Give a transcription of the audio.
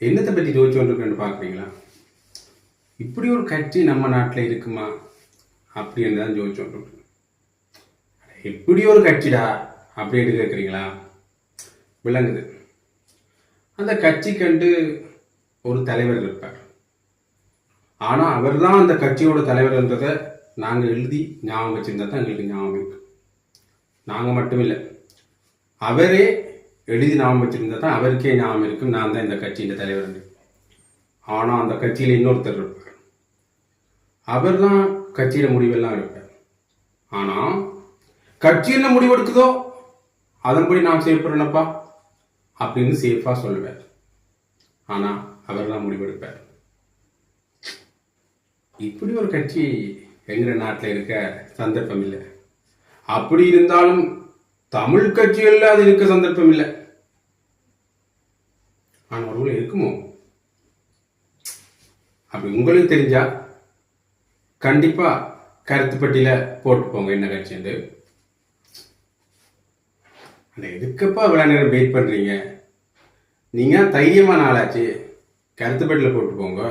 என்னத்தை பற்றி யோசிச்சுட்டு பார்க்குறீங்களா? இப்படி ஒரு கட்சி நம்ம நாட்டில் இருக்குமா? அப்படின்னு தான் யோசிச்சுட்டு இப்படி ஒரு கட்சிடா? அப்படின்னு கேட்குறீங்களா? விளங்குது. அந்த கட்சி கண்டு ஒரு தலைவர் இருப்பார். ஆனால் அவர் தான் அந்த கட்சியோட தலைவர்ன்றதை நாங்கள் எழுதி ஞாபகம் வச்சுருந்தா தான் எங்களுக்கு ஞாபகம் இருக்கு. நாங்கள் மட்டும் இல்லை அவரே எழுதி ஞாபகம் வச்சிருந்தா தான் அவருக்கே ஞாபகம் இருக்கும். நான் தான் இந்த கட்சியின் தலைவர் ஆனால் அந்த கட்சியில் இன்னொருத்தர் இருப்பார். அவர் தான் கட்சியில் முடிவெல்லாம் இருப்பார் ஆனால் கட்சி என்ன முடிவெடுக்குதோ அதன்படி நான் செய்யப்படுறேனப்பா அப்படின்னு சேஃபாக சொல்லுவார். ஆனால் அவர் தான் முடிவெடுப்பார். இப்படி ஒரு கட்சி எங்கிற நாட்டில் இருக்க சந்தர்ப்பம் இல்லை. அப்படி இருந்தாலும் தமிழ் கட்சிகளில் அது இருக்க சந்தர்ப்பம் இல்லை. ஆனா இருக்குமோ? அப்படி உங்களுக்கு தெரிஞ்சா கண்டிப்பா கருத்துப்பட்டியில் போட்டு போங்க என்ன கட்சின்னு அந்த எதுக்கப்பா இவ்வளோ நேரம் வெயிட் பண்றீங்க? நீங்க தைரியமான ஆளாச்சு. கருத்துப்பட்டியில் போட்டு போங்க.